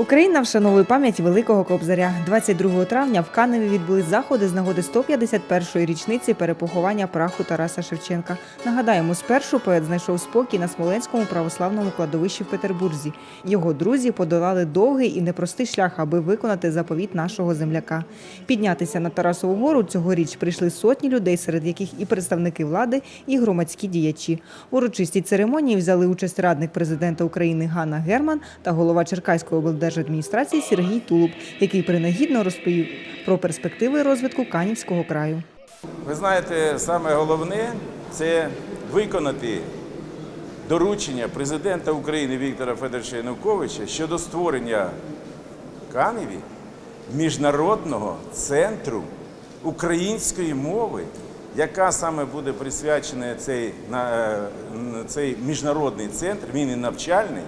Україна вшановує пам'ять великого кобзаря. 22 травня в Каневі відбулись заходи з нагоди 151-ї річниці перепоховання праху Тараса Шевченка. Нагадаємо, спершу поет знайшов спокій на Смоленському православному кладовищі в Петербурзі. Його друзі подолали довгий і непростий шлях, аби виконати заповіт нашого земляка. Піднятися на Тарасову гору цьогоріч прийшли сотні людей, серед яких і представники влади, і громадські діячі. У урочистій церемонії взяли участь радник президента України Ганна Герман та голова Черкаської облдержадміністрації Сергій Тулуб, який принагідно розповів про перспективи розвитку Канівського краю. Ви знаєте, саме головне це виконати доручення президента України Віктора Федоровича Януковича щодо створення в Каневі міжнародного центру української мови, яка саме буде присвячена цей, на, е, цей міжнародний центр, він і навчальний,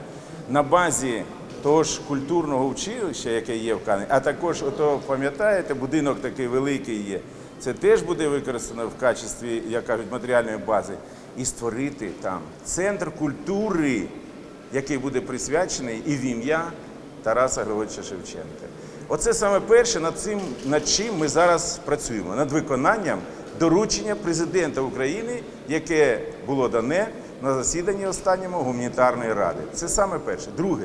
на базі того ж культурного училища, яке є в Каневі, а також, ото, пам'ятаєте, будинок такий великий є. Це теж буде використано в качестві, як кажуть, матеріальної бази, і створити там центр культури, який буде присвячений і в ім'я Тараса Григоровича Шевченка. Оце саме перше, над цим над чим ми зараз працюємо, над виконанням доручення президента України, яке було дане на засіданні останньому гуманітарної ради. Це саме перше. Друге,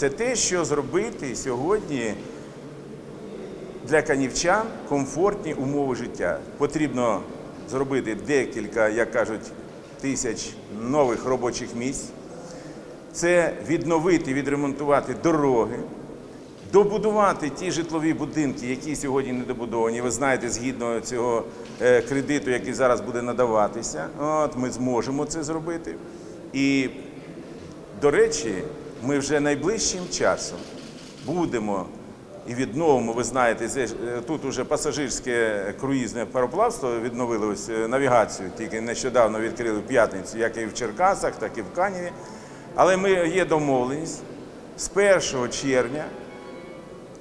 це те, що зробити сьогодні для канівчан комфортні умови життя. Потрібно зробити декілька, як кажуть, тисяч нових робочих місць. Це відновити, відремонтувати дороги, добудувати ті житлові будинки, які сьогодні не добудовані. Ви знаєте, згідно цього е, кредиту, який зараз буде надаватися, от ми зможемо це зробити. І до речі, ми вже найближчим часом будемо і відновимо, ви знаєте, е, тут уже пасажирське круїзне пароплавство відновили ось е, навігацію, тільки нещодавно відкрили в п'ятницю, як і в Черкасах, так і в Каніві. Але ми є домовленість з 1 червня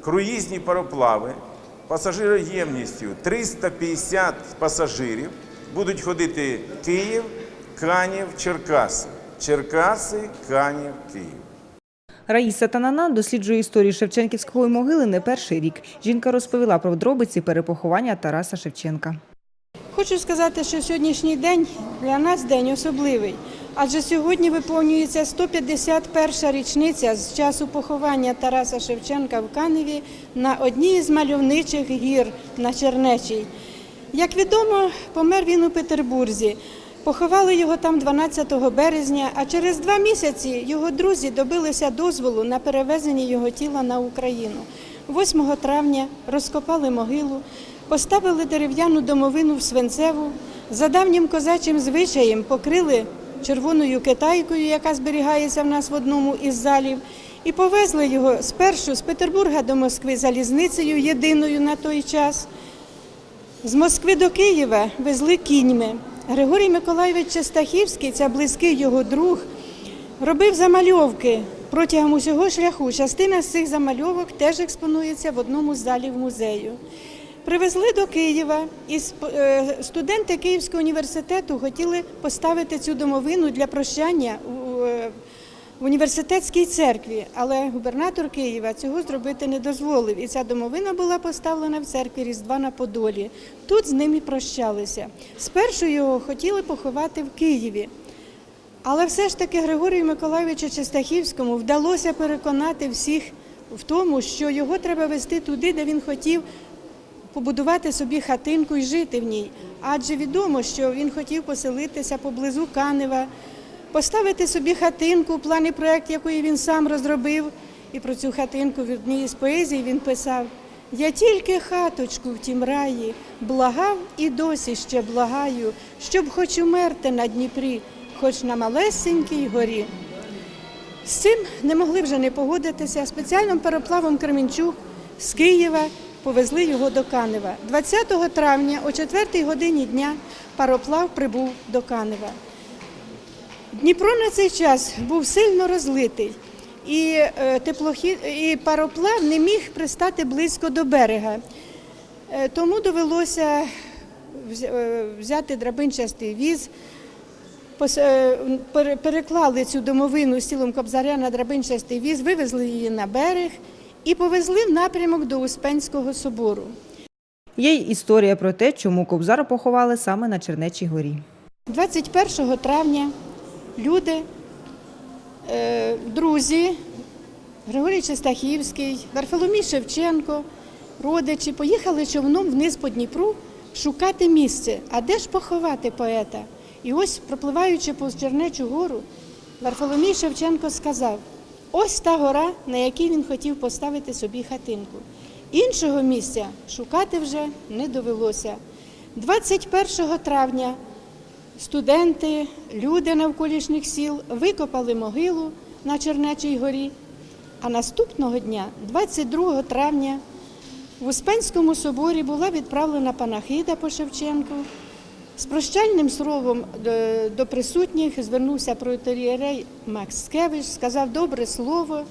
круїзні пароплави пасажироємністю 350 пасажирів будуть ходити Київ, Канів, Черкаси. Черкаси, Канів, Київ. Раїса Танана досліджує історію Шевченківської могили не перший рік. Жінка розповіла про подробиці перепоховання Тараса Шевченка. Хочу сказати, що сьогоднішній день для нас день особливий, адже сьогодні виповнюється 151 річниця з часу поховання Тараса Шевченка в Каневі на одній із мальовничих гір на Чернечій. Як відомо, помер він у Петербурзі. Поховали його там 12 березня, а через два місяці його друзі добилися дозволу на перевезення його тіла на Україну. 8 травня розкопали могилу, поставили дерев'яну домовину в свинцеву, за давнім козачим звичаєм покрили червоною китайкою, яка зберігається в нас в одному із залів, і повезли його спершу з Петербурга до Москви залізницею єдиною на той час. З Москви до Києва везли кіньми. Григорій Миколайович Честахівський, це близький його друг, робив замальовки протягом усього шляху. Частина з цих замальовок теж експонується в одному з залів музею. Привезли до Києва, і е, студенти Київського університету хотіли поставити цю домовину для прощання в університетській церкві, але губернатор Києва цього зробити не дозволив. І ця домовина була поставлена в церкві Різдва на Подолі. Тут з ним і прощалися. Спершу його хотіли поховати в Києві. Але все ж таки Григорію Миколайовичу Честахівському вдалося переконати всіх в тому, що його треба вести туди, де він хотів побудувати собі хатинку і жити в ній. Адже відомо, що він хотів поселитися поблизу Канева, поставити собі хатинку, плани проєкт, якої він сам розробив. І про цю хатинку в одній із поезій він писав: Я тільки хаточку в тім раї благав і досі ще благаю, щоб хоч умерти на Дніпрі, хоч на малесенькій горі. З цим не могли вже не погодитися. Спеціальним пароплавом Кременчук з Києва повезли його до Канева. 20 травня о 4 годині дня пароплав прибув до Канева. Дніпро на цей час був сильно розлитий, і, е, теплохід, і пароплав не міг пристати близько до берега. Е, Тому довелося е, взяти драбинчастий віз, переклали цю домовину з тілом Кобзаря на драбинчастий віз, вивезли її на берег і повезли в напрямок до Успенського собору. Є й історія про те, чому Кобзара поховали саме на Чернечій горі. 21 травня люди, е, друзі, Григорій Чистахівський, Варфоломій Шевченко, родичі поїхали човном вниз по Дніпру шукати місце. А де ж поховати поета? І ось, пропливаючи по Чернечу гору, Варфоломій Шевченко сказав: ось та гора, на якій він хотів поставити собі хатинку. Іншого місця шукати вже не довелося. 21 травня Студенти, люди навколишніх сіл викопали могилу на Чернечій горі. А наступного дня, 22 травня, в Успенському соборі була відправлена панахида по Шевченку. З прощальним словом до, до присутніх звернувся протоієрей Макс Скевич, сказав добре слово.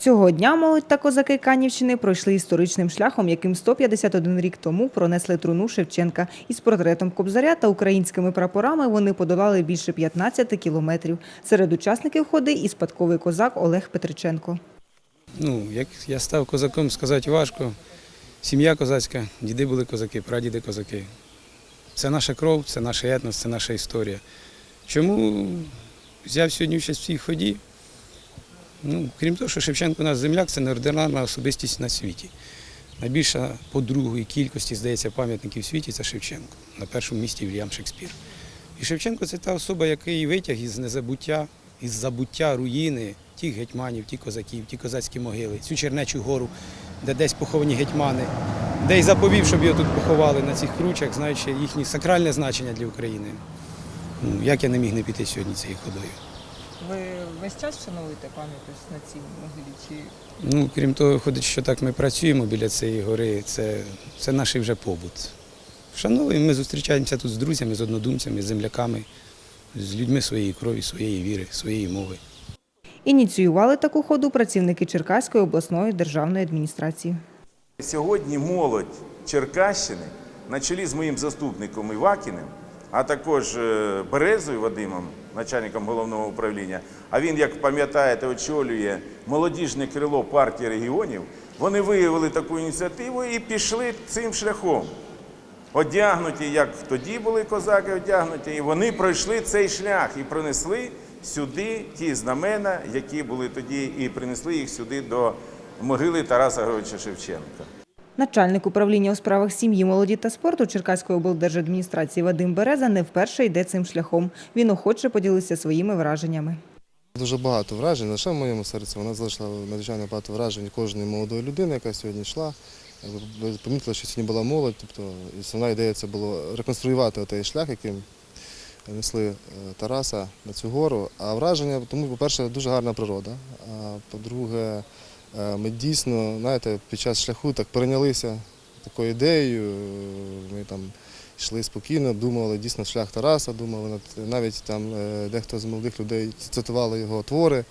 Цього дня молодь та козаки Канівщини пройшли історичним шляхом, яким 151 рік тому пронесли труну Шевченка. Із портретом Кобзаря та українськими прапорами вони подолали більше 15 кілометрів. Серед учасників ходи і спадковий козак Олег Петриченко. Ну, як я став козаком, сказати важко. Сім'я козацька, діди були козаки, прадіди козаки. Це наша кров, це наш етнос, це наша історія. Чому взяв сьогодні участь в цій ході? Ну, крім того, що Шевченко наш земляк це неординарна особистість на світі. Найбільша по другої кількості, здається, пам'ятників в світі це Шевченко. На першому місці Вільям Шекспір. І Шевченко це та особа, який витяг із незабуття, із забуття руїни тих гетьманів, ті козаків, ті козацькі могили, цю Чернечу гору, де десь поховані гетьмани, де й заповів, щоб його тут поховали на цих кручах, знаючи їхнє сакральне значення для України. Ну, як я не міг не піти сьогодні цією ходою? Ви весь час вшановуєте пам'ять ось на цій могилі? Чи Ну, крім того, ходить, що так ми працюємо біля цієї гори, це, це наш вже побут. Вшановуємо, ми зустрічаємося тут з друзями, з однодумцями, з земляками, з людьми своєї крові, своєї віри, своєї мови. Ініціювали таку ходу працівники Черкаської обласної державної адміністрації. Сьогодні молодь Черкащини на чолі з моїм заступником Івакіним, а також е, Березою Вадимом, начальником головного управління. А він, як пам'ятаєте, очолює молодіжне крило партії регіонів. Вони виявили таку ініціативу і пішли цим шляхом. Одягнуті, як тоді були козаки одягнуті, і вони пройшли цей шлях і принесли сюди ті знамена, які були тоді, і принесли їх сюди до могили Тараса Григоровича Шевченка. Начальник управління у справах сім'ї, молоді та спорту Черкаської облдержадміністрації Вадим Береза не вперше йде цим шляхом. Він охоче поділився своїми враженнями. Дуже багато вражень, лише в моєму серці, вона залишила надзвичайно багато вражень кожної молодої людини, яка сьогодні йшла. Ви помітили, що сьогодні була молодь, тобто основна ідея це було реконструювати той шлях, яким несли е, Тараса на цю гору. А враження, тому, по-перше, дуже гарна природа. А по-друге, ми дійсно, знаєте, під час шляху так перейнялися такою ідеєю. Ми там йшли спокійно, думали дійсно шлях Тараса, думали навіть там е, дехто з молодих людей цитували його твори,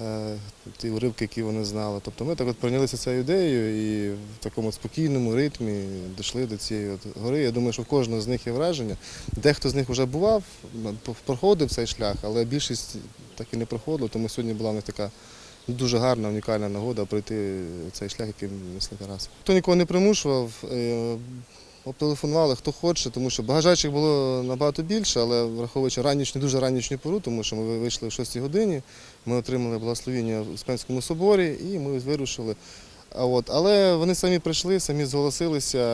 е, ті уривки, які вони знали. Тобто ми так от прийнялися цією ідеєю і в такому спокійному ритмі дійшли до цієї от гори. Я думаю, що в кожного з них є враження. Дехто з них вже бував, проходив цей шлях, але більшість так і не проходила, тому сьогодні була в них така дуже гарна, унікальна нагода пройти цей шлях, яким несли Тарас. Хто нікого не примушував. е, Обтелефонували хто хоче, тому що бажаючих було набагато більше, але враховуючи ранішню, дуже ранішню пору, тому що ми вийшли в 6 годині, ми отримали благословіння в Успенському соборі і ми вирушили. От, але вони самі прийшли, самі зголосилися,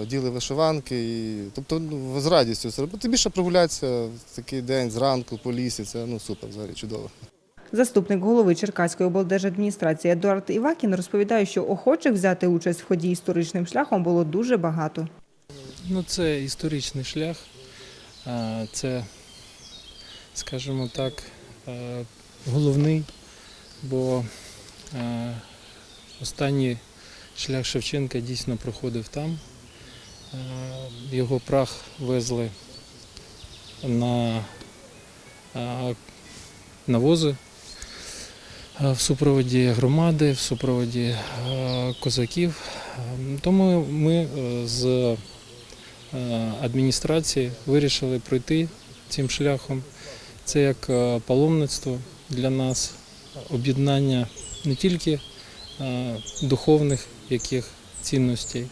оділи вишиванки. І, тобто ну, з радістю це більше прогулятися в такий день зранку по лісі, це ну, супер, взагалі чудово. Заступник голови Черкаської облдержадміністрації Едуард Івакін розповідає, що охочих взяти участь в ході історичним шляхом було дуже багато. Ну, це історичний шлях. Це, скажімо так, головний, бо останній шлях Шевченка дійсно проходив там. Його прах везли на навози е, в супроводі громади, в супроводі е, козаків. Е, Тому ми е, з е, адміністрації вирішили пройти цим шляхом. Це як е, паломництво для нас, об'єднання не тільки е, духовних яких цінностей.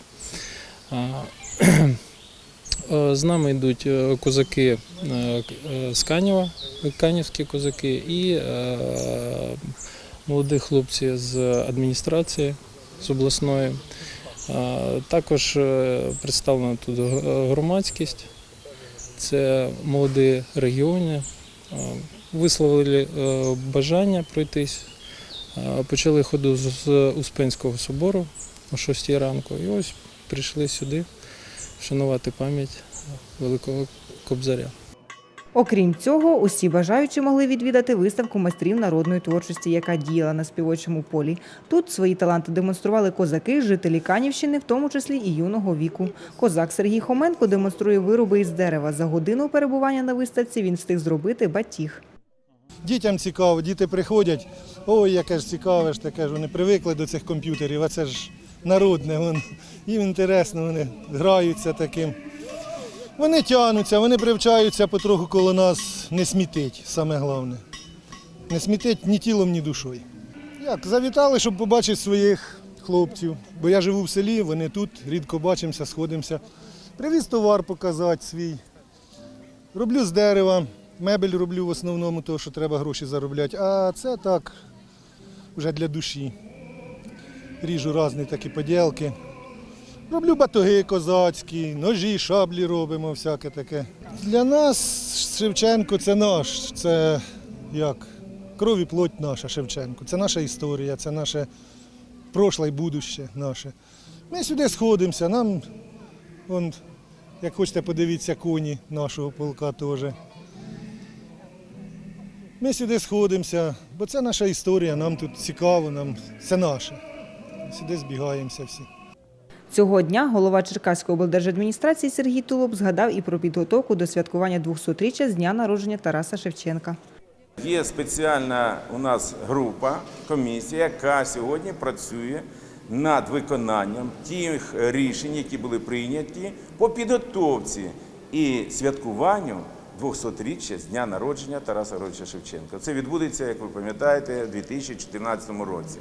Е, З нами йдуть е, козаки е, з Канєва, канівські козаки, і молоді хлопці з адміністрації, з обласної. Також представлена тут громадськість, це молоді регіони. Висловили бажання пройтись. Почали ходу з Успенського собору о 6 ранку. І ось прийшли сюди вшанувати пам'ять Великого Кобзаря. Окрім цього, усі бажаючі могли відвідати виставку майстрів народної творчості, яка діяла на співочому полі. Тут свої таланти демонстрували козаки, жителі Канівщини, в тому числі і юного віку. Козак Сергій Хоменко демонструє вироби із дерева. За годину перебування на виставці він встиг зробити батіг. Дітям цікаво, діти приходять, ой, яке ж цікаве ж таке ж, вони привикли до цих комп'ютерів, а це ж народне, їм інтересно, вони граються таким. Вони тягнуться, вони привчаються потроху коло нас не смітить, саме головне. Не смітить ні тілом, ні душою. Як, завітали, щоб побачити своїх хлопців, бо я живу в селі, вони тут, рідко бачимося, сходимося. Привіз товар показати свій. Роблю з дерева, мебель роблю в основному, тому що треба гроші заробляти. А це так, вже для душі. Ріжу різні такі поділки. Роблю батоги козацькі, ножі, шаблі робимо, всяке таке. Для нас Шевченко це наш, це як кров і плоть наша Шевченко. Це наша історія, це наше прошле і будуще наше. Ми сюди сходимося, нам, вон, як хочете, подивіться коні нашого полка теж. Ми сюди сходимося, бо це наша історія, нам тут цікаво, нам це наше. Сюди збігаємося всі. Цього дня голова Черкаської облдержадміністрації Сергій Тулуб згадав і про підготовку до святкування 200-річчя з дня народження Тараса Шевченка. Є спеціальна у нас група, комісія, яка сьогодні працює над виконанням тих рішень, які були прийняті по підготовці і святкуванню 200-річчя з дня народження Тараса Григоровича Шевченка. Це відбудеться, як ви пам'ятаєте, у 2014 році.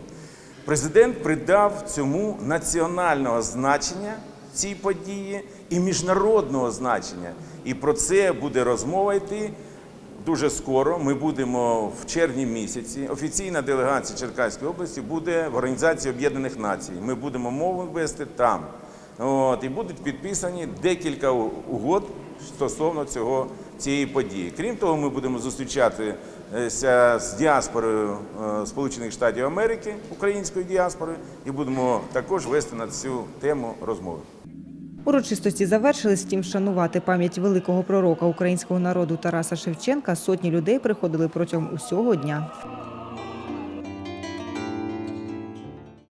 Президент придав цьому національного значення цій події і міжнародного значення. І про це буде розмова йти Дуже скоро ми будемо в червні місяці. Офіційна делегація Черкаської області буде в Організації Об'єднаних Націй. Ми будемо мову вести там. От, і будуть підписані декілька угод стосовно цього, цієї події. Крім того, ми будемо зустрічатися з діаспорою е, Сполучених Штатів Америки, українською діаспорою, і будемо також вести на цю тему розмови. Урочистості завершились, втім вшанувати пам'ять великого пророка українського народу Тараса Шевченка. Сотні людей приходили протягом усього дня.